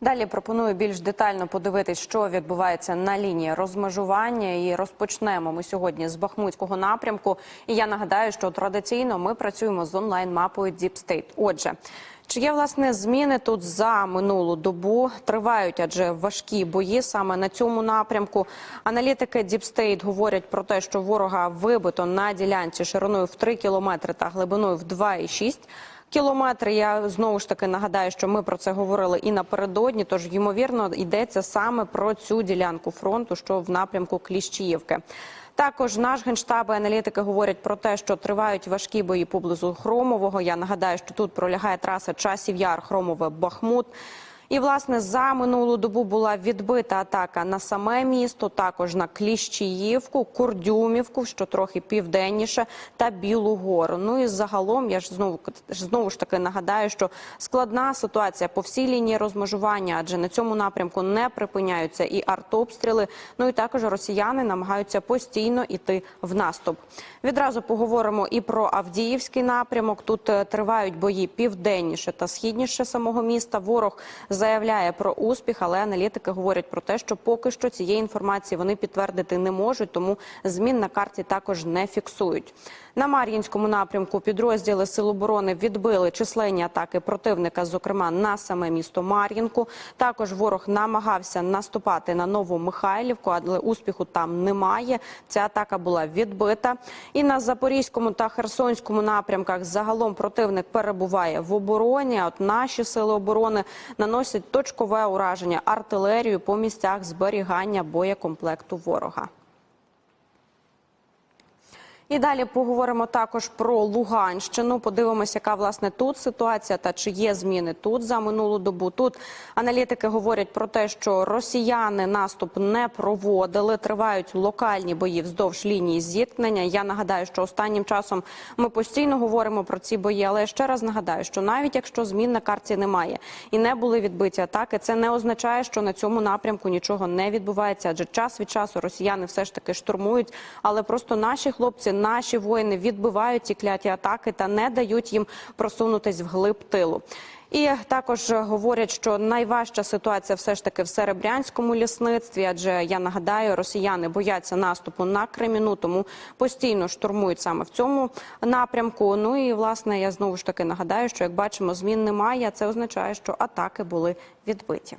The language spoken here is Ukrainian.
Далі пропоную більш детально подивитись, що відбувається на лінії розмежування. І розпочнемо ми сьогодні з Бахмутського напрямку. І я нагадаю, що традиційно ми працюємо з онлайн-мапою State. Отже, чи є власне зміни тут за минулу добу? Тривають, адже важкі бої саме на цьому напрямку. Аналітики State говорять про те, що ворога вибито на ділянці шириною в 3 кілометри та глибиною в 2,6 Кілометри я знову ж таки нагадаю, що ми про це говорили і напередодні. Тож ймовірно йдеться саме про цю ділянку фронту, що в напрямку Кліщіївки. Також наш генштаб і аналітики говорять про те, що тривають важкі бої поблизу Хромового. Я нагадаю, що тут пролягає траса часів яр Хромове Бахмут. І власне за минулу добу була відбита атака на саме місто, також на Кліщіївку, Курдюмівку, що трохи південніше, та Білу Гору. Ну і загалом я ж знову знову ж таки нагадаю, що складна ситуація по всій лінії розмежування, адже на цьому напрямку не припиняються і артобстріли. Ну і також росіяни намагаються постійно іти в наступ. Відразу поговоримо і про Авдіївський напрямок. Тут е, тривають бої південніше та східніше самого міста. Ворог заявляє про успіх, але аналітики говорять про те, що поки що цієї інформації вони підтвердити не можуть, тому змін на карті також не фіксують. На Мар'їнському напрямку підрозділи Сил оборони відбили численні атаки противника, зокрема на саме місто Мар'їнку. Також ворог намагався наступати на нову Михайлівку, але успіху там немає. Ця атака була відбита. І на Запорізькому та Херсонському напрямках загалом противник перебуває в обороні. а От наші сили оборони наносять точкове ураження артилерію по місцях зберігання боєкомплекту ворога. І далі поговоримо також про Луганщину. Подивимося, яка власне тут ситуація та чи є зміни тут за минулу добу. Тут аналітики говорять про те, що росіяни наступ не проводили. Тривають локальні бої вздовж лінії зіткнення. Я нагадаю, що останнім часом ми постійно говоримо про ці бої. Але ще раз нагадаю, що навіть якщо змін на карті немає і не були відбиті атаки, це не означає, що на цьому напрямку нічого не відбувається. Адже час від часу росіяни все ж таки штурмують, але просто наші хлопці наші воїни відбивають ті кляті атаки та не дають їм просунутись вглиб тилу. І також говорять, що найважча ситуація все ж таки в серебрянському лісництві. Адже я нагадаю, росіяни бояться наступу на Креміну, тому постійно штурмують саме в цьому напрямку. Ну і власне я знову ж таки нагадаю, що як бачимо, змін немає. Це означає, що атаки були відбиті.